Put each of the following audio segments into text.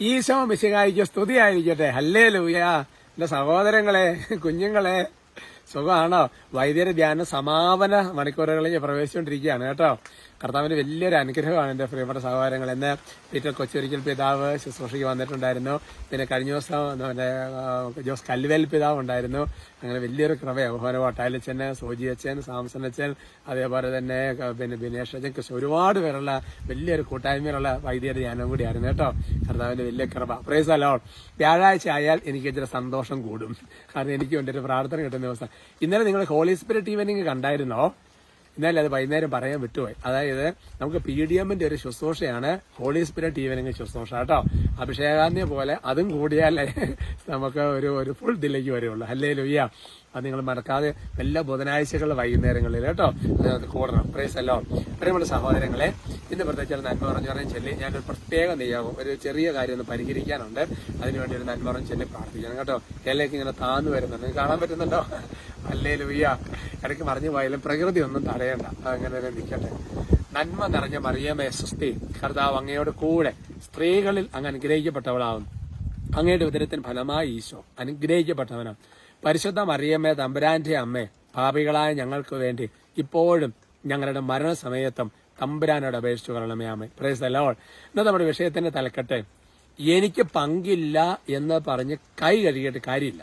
ഈശോ മിശിഹായിക്ക് സ്തുതിയായിരിക്കട്ടെ. ഹല്ലേ ലൂയ എന്റെ സഹോദരങ്ങളെ കുഞ്ഞുങ്ങളെ സുഖമാണോ? വൈദ്യര ധ്യാന സമാപന മണിക്കൂറുകളിൽ പ്രവേശിച്ചുകൊണ്ടിരിക്കുകയാണ് കേട്ടോ. കർത്താവിന്റെ വലിയൊരു അനുഗ്രഹമാണ് എന്റെ പ്രിയപ്പെട്ട സഹോദരങ്ങൾ. എന്ന് പീറ്റർ കൊച്ചൊരിക്കൽ പിതാവ് ശുശ്രൂഷയ്ക്ക് വന്നിട്ടുണ്ടായിരുന്നു. പിന്നെ കഴിഞ്ഞ ദിവസം എന്റെ ജോസ് കല്ലുവേൽ പിതാവ് ഉണ്ടായിരുന്നു. അങ്ങനെ വലിയൊരു കൃപയാണ് ബഹുമാന വട്ടാലച്ചൻ സോജി അച്ഛൻ സാംസൺ അച്ഛൻ അതേപോലെ തന്നെ പിന്നെ ബിനേഷ് അച്ഛൻ കൃഷ്ണ ഒരുപാട് പേരുള്ള വലിയൊരു കൂട്ടായ്മയിലുള്ള വൈദ്യര ധ്യാനം കൂടിയായിരുന്നു കേട്ടോ. കർത്താവിന്റെ വലിയ കൃപ. പ്രൈസ് അല്ലോ വ്യാഴാഴ്ച ആയാൽ എനിക്ക് ഇച്ചിരി സന്തോഷം കൂടും. കാരണം എനിക്ക് വേണ്ടി ഒരു പ്രാർത്ഥന കിട്ടുന്ന ദിവസം. ഇന്നലെ നിങ്ങൾ ഹോളി സ്പിരിറ്റ് ഈവനിങ് കണ്ടായിരുന്നോ? ഇന്നലെ അത് വൈകുന്നേരം പറയാൻ വിട്ടുപോയി. അതായത് നമുക്ക് പി ഡി എമ്മിന്റെ ഒരു ശുശ്രൂഷയാണ് ഹോളി സ്പിരിറ്റ് ഈവനിങ് ശുശ്രൂഷ കേട്ടോ. അഭിഷേകാന്യ പോലെ അതും കൂടിയാലേ നമുക്ക് ഒരു ഒരു ഫുൾ ഇതിലേക്ക് വരുള്ളൂ. അല്ലേ ലുയ്യ അത് നിങ്ങൾ മറക്കാതെ എല്ലാ ബുധനാഴ്ചകളിലും വൈകുന്നേരങ്ങളിൽ കേട്ടോ. അതിനകത്ത് കൂടണം. പ്രേസ് അല്ലോ പ്രിയമുള്ള സഹോദരങ്ങളെ ഇന്ന് പ്രത്യേകിച്ച് നന്മ പറഞ്ഞു പറയാൻ ചൊല്ലി ഞാനൊരു പ്രത്യേക നിയോഗം ഒരു ചെറിയ കാര്യം ഒന്ന് പരിഹരിക്കാനുണ്ട്. അതിനുവേണ്ടി ഒരു നന്മ പറഞ്ഞു ചൊല്ലി പ്രാർത്ഥിക്കണം കേട്ടോ. എല്ലേക്ക് ഇങ്ങനെ താന്നു വരുന്നുണ്ട്. കാണാൻ പറ്റുന്നുണ്ടോ? അല്ലേ ലുയ്യ ഇടയ്ക്ക് മറിഞ്ഞു പോയാലും പ്രകൃതി ഒന്നും തടയണ്ട. അങ്ങനെ തന്നെ നിൽക്കട്ടെ നന്മ നിറഞ്ഞ മറിയമേ സൃഷ്ടി. കർത്താവ് അങ്ങയോട് കൂടെ സ്ത്രീകളിൽ അങ്ങ് അനുഗ്രഹിക്കപ്പെട്ടവളാവും അങ്ങയുടെ ഉദരത്തിന് ഫലമായി ഈശോ അനുഗ്രഹിക്കപ്പെട്ടവനാണ് പരിശുദ്ധ മറിയമ്മേ തമ്പുരാന്റെ അമ്മ പാപികളായ ഞങ്ങൾക്ക് വേണ്ടി ഇപ്പോഴും ഞങ്ങളുടെ മരണസമയത്തും തമ്പുരാനോട് അപേക്ഷിച്ചു കൊള്ളണമേ അമ്മേ പ്രേസ് അല്ലോൾ ഇന്ന് നമ്മുടെ വിഷയത്തിന്റെ തലക്കെട്ട് എനിക്ക് പങ്കില്ല എന്ന് പറഞ്ഞ് കൈ കഴുകിയിട്ട് കാര്യമില്ല.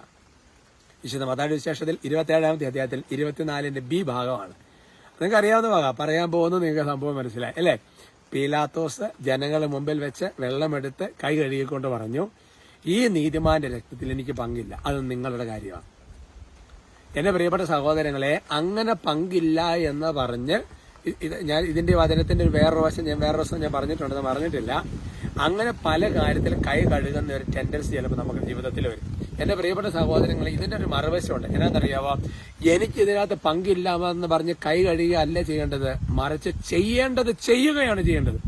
വിശുദ്ധ മതാടി വിശേഷത്തിൽ ഇരുപത്തേഴാമത്തെ അധ്യായത്തിൽ ഇരുപത്തിനാലിന്റെ ബി ഭാഗമാണ്. നിങ്ങൾക്ക് അറിയാവുന്ന ഭാഗം. പറയാൻ പോകുന്നത് നിങ്ങൾക്ക് സംഭവം മനസ്സിലായി അല്ലേ? പീലാത്തോസ് ജനങ്ങളുടെ മുമ്പിൽ വെച്ച് വെള്ളമെടുത്ത് കൈ കഴുകിക്കൊണ്ട് പറഞ്ഞു ഈ നീതിമാന്റെ രക്തത്തിൽ എനിക്ക് പങ്കില്ല. അത് നിങ്ങളുടെ കാര്യമാണ്. എന്റെ പ്രിയപ്പെട്ട സഹോദരങ്ങളെ അങ്ങനെ പങ്കില്ല എന്ന് പറഞ്ഞ് ഞാൻ ഇതിന്റെ വചനത്തിന്റെ ഒരു വേറൊരു വശം ഞാൻ വേറൊരു വശം ഞാൻ പറഞ്ഞിട്ടുണ്ടെന്ന് പറഞ്ഞിട്ടില്ല അങ്ങനെ പല കാര്യത്തിലും കൈ കഴുകുന്ന ഒരു ടെൻഡൻസി ചിലപ്പോൾ നമുക്ക് ജീവിതത്തിൽ വരും. എന്റെ പ്രിയപ്പെട്ട സഹോദരങ്ങൾ ഇതിന്റെ ഒരു മറുവശമുണ്ട്. എന്നാന്നറിയാവോ എനിക്ക് ഇതിനകത്ത് പങ്കില്ല എന്ന് പറഞ്ഞ് കൈ കഴുകുക അല്ല ചെയ്യേണ്ടത്. മറിച്ച് ചെയ്യേണ്ടത് ചെയ്യുകയാണ് ചെയ്യേണ്ടത്.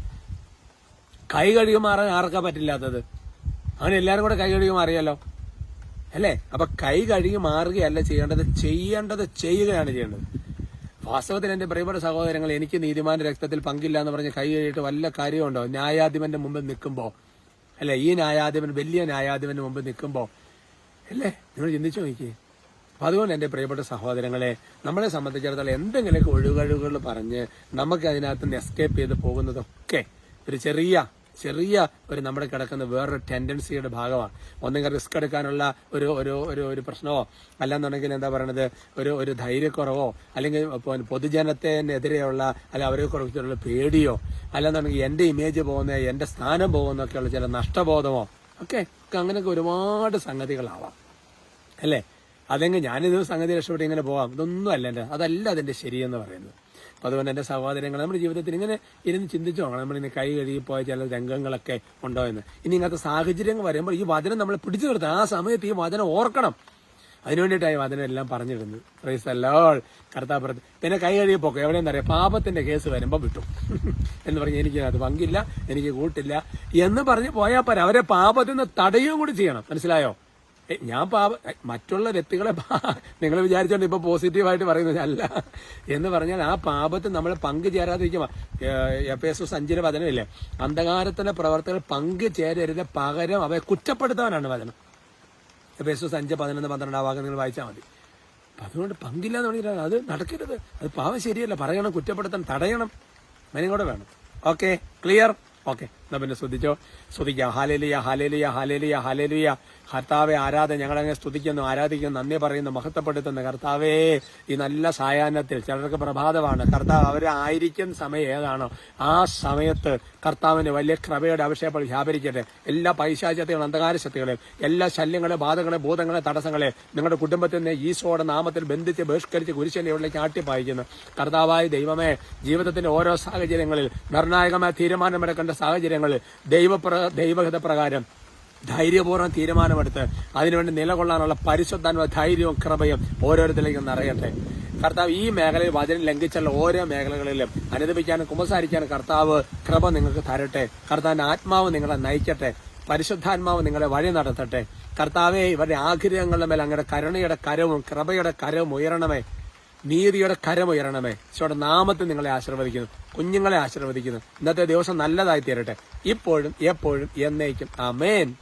കൈ കഴുകി മാറാൻ ആർക്കാ പറ്റില്ലാത്തത്? അങ്ങനെ എല്ലാവരും കൂടെ കൈ കഴുകി മാറിയല്ലോ. അല്ലേ? അപ്പൊ കൈ കഴുകി മാറുകയല്ല ചെയ്യേണ്ടത് ചെയ്യേണ്ടത് ചെയ്യുകയാണ് ചെയ്യേണ്ടത്. വാസ്തവത്തിൽ എന്റെ പ്രിയപ്പെട്ട സഹോദരങ്ങൾ എനിക്ക് നീതിമാന്റെ രക്തത്തിൽ പങ്കില്ല എന്ന് പറഞ്ഞ് കൈ കഴിയിട്ട് വല്ല കാര്യമുണ്ടോ? ന്യായാധിപന്റെ മുമ്പിൽ നിൽക്കുമ്പോ അല്ലെ? ഈ ന്യായാധിപൻ വലിയ ന്യായാധിപന്റെ മുമ്പിൽ നിൽക്കുമ്പോ അല്ലേ? നിങ്ങൾ ചിന്തിച്ചു നോക്കി അപ്പൊ അതുകൊണ്ട് എന്റെ പ്രിയപ്പെട്ട സഹോദരങ്ങളെ നമ്മളെ സംബന്ധിച്ചിടത്തോളം എന്തെങ്കിലുമൊക്കെ ഒഴികഴിവുകൾ പറഞ്ഞ് നമുക്ക് അതിനകത്ത് നിന്ന് എസ്കേപ്പ് ചെയ്ത് പോകുന്നതൊക്കെ ഒരു ചെറിയ ചെറിയ ഒരു നമ്മുടെ കിടക്കുന്ന വേറൊരു ടെൻഡൻസിയുടെ ഭാഗമാണ്. ഒന്നെങ്കിൽ റിസ്ക് എടുക്കാനുള്ള ഒരു ഒരു ഒരു പ്രശ്നമോ അല്ലാന്നുണ്ടെങ്കിൽ എന്താ പറയണത് ഒരു ഒരു ധൈര്യക്കുറവോ അല്ലെങ്കിൽ പൊതുജനത്തിനെതിരെയുള്ള അല്ലെങ്കിൽ അവരെ കുറിച്ചുള്ള പേടിയോ അല്ലാന്നുണ്ടെങ്കിൽ എന്റെ ഇമേജ് പോകുന്ന എന്റെ സ്ഥാനം പോകുന്നൊക്കെയുള്ള ചില നഷ്ടബോധമോ ഒക്കെ അങ്ങനെയൊക്കെ ഒരുപാട് സംഗതികളാവാം. അല്ലേ? അതെങ്കിൽ ഞാനിത് സംഗതി രക്ഷപ്പെട്ട് ഇങ്ങനെ പോവാം. ഇതൊന്നും അല്ല എന്റെ അതല്ല അതിന്റെ ശരിയെന്ന് പറയുന്നത്. അതുകൊണ്ട് എന്റെ സഹോദരങ്ങൾ നമ്മുടെ ജീവിതത്തിൽ ഇങ്ങനെ ഇരുന്ന് ചിന്തിച്ചു നോക്കണം. നമ്മളിങ്ങനെ കൈ കഴുകിപ്പോയ പോയ ചില രംഗങ്ങളൊക്കെ ഉണ്ടോ എന്ന്. ഇനി ഇങ്ങനത്തെ സാഹചര്യങ്ങൾ വരുമ്പോൾ ഈ വചനം നമ്മളെ പിടിച്ചു നിർത്തണം ആ സമയത്ത് ഈ വചനം ഓർക്കണം. അതിനുവേണ്ടിയിട്ടായി വചനം എല്ലാം പറഞ്ഞിരുന്നത്. പ്രൈസ് അല്ലോൾ കർത്താപുരത്ത് പിന്നെ കൈ കഴുകി എവിടെയെന്ന് അറിയാം. പാപത്തിന്റെ കേസ് വരുമ്പോൾ വിട്ടു. എന്ന് പറഞ്ഞ് എനിക്ക് അത് പങ്കില്ല എനിക്ക് കൂട്ടില്ല എന്ന് പറഞ്ഞ് പോയാൽ പോരാ. അവരെ പാപത്തിൽ നിന്ന് തടയുകയും കൂടി ചെയ്യണം. മനസ്സിലായോ? ഞാൻ പാപ മറ്റുള്ള വ്യക്തികളെ നിങ്ങൾ വിചാരിച്ചോണ്ട് ഇപ്പൊ പോസിറ്റീവായിട്ട് പറയുന്നത് അല്ല. എന്ന് പറഞ്ഞാൽ ആ പാപത്തിൽ നമ്മൾ പങ്കുചേരാതിരിക്കുമ്പോ എഫ് എസ് എസ് വചനമില്ലേ? അന്ധകാരത്തിന്റെ പ്രവർത്തകർ പങ്കുചേരരുത് പകരം അവയെ കുറ്റപ്പെടുത്താനാണ് വചനം. എഫ് എസ് എസ് അഞ്ച് പതിനൊന്ന് പന്ത്രണ്ട് ആ ഭാഗം നിങ്ങൾ വായിച്ചാൽ മതി. അതുകൊണ്ട് പങ്കില്ല എന്ന് പറഞ്ഞാൽ അത് നടക്കരുത്. അത് പാവം ശരിയല്ല. പറയണം കുറ്റപ്പെടുത്താൻ തടയണം. അതിനും കൂടെ വേണം. Okay clear? ഓക്കെ. പിന്നെ സ്തുതിച്ചോ സ്തുതിക്കാം ഹാലേലിയ ഹാലേലിയ ഹാലേലിയ ഹാലേലിയ. കർത്താവെ ആരാധന ഞങ്ങളങ്ങനെ സ്തുതിക്കുന്നു ആരാധിക്കുന്നു നന്ദി പറയുന്നു മഹത്വപ്പെടുത്തുന്നു. കർത്താവേ ഈ നല്ല സായാഹ്നത്തിൽ ചിലർക്ക് പ്രഭാതമാണ്. കർത്താവ് അവരായിരിക്കും സമയം ഏതാണോ ആ സമയത്ത് കർത്താവിന് വലിയ കൃപയുടെ അഭിഷേകം വ്യാപരിക്കട്ടെ. എല്ലാ പൈശാചത്തെയും അന്ധകാര ശക്തികളെയും എല്ലാ ശല്യങ്ങളെ ബാധകളെ ഭൂതങ്ങളെ തടസ്സങ്ങളെ നിങ്ങളുടെ കുടുംബത്തിൽ നിന്ന് ഈശോയുടെ നാമത്തിൽ ബന്ധിച്ച് ബഹിഷ്കരിച്ച് കുരിശന്റെ ഉള്ളിലേക്ക് ആട്ടിപ്പായിക്കുന്നു കർത്താവായ ദൈവമേ ജീവിതത്തിന്റെ ഓരോ സാഹചര്യങ്ങളിൽ നിർണായകമായ തീരുമാനമെടുക്കേണ്ട സാഹചര്യങ്ങളിൽ ദൈവപ്ര ദൈവഹിത പ്രകാരം ധൈര്യപൂർവം തീരുമാനമെടുത്ത് അതിനുവേണ്ടി നിലകൊള്ളാനുള്ള പരിശുദ്ധാത്മ ധൈര്യവും കൃപയും ഓരോരുത്തരിലേക്കും നിറയട്ടെ. കർത്താവ് ഈ മേഖലയിൽ വചനം ലംഘിച്ചുള്ള ഓരോ മേഖലകളിലും അനുദപിക്കാനും കുമ്പസാരിക്കാനും കർത്താവ് കൃപ നിങ്ങൾക്ക് തരട്ടെ. കർത്താവിന്റെ ആത്മാവ് നിങ്ങളെ നയിക്കട്ടെ. പരിശുദ്ധാത്മാവ് നിങ്ങളെ വഴി നടത്തട്ടെ. കർത്താവെ ഇവരുടെ ആഗ്രഹങ്ങളുടെ മേൽ അങ്ങയുടെ കരുണയുടെ കരവും കൃപയുടെ കരവും ഉയരണമേ. നീതിയുടെ കരമുയരണമേ ഈശോയുടെ നാമത്തിൽ നിങ്ങളെ ആശീർവദിക്കുന്നു. കുഞ്ഞുങ്ങളെ ആശീർവദിക്കുന്നു. ഇന്നത്തെ ദിവസം നല്ലതായി തീരട്ടെ. ഇപ്പോഴും എപ്പോഴും എന്നേക്കും. അമേൻ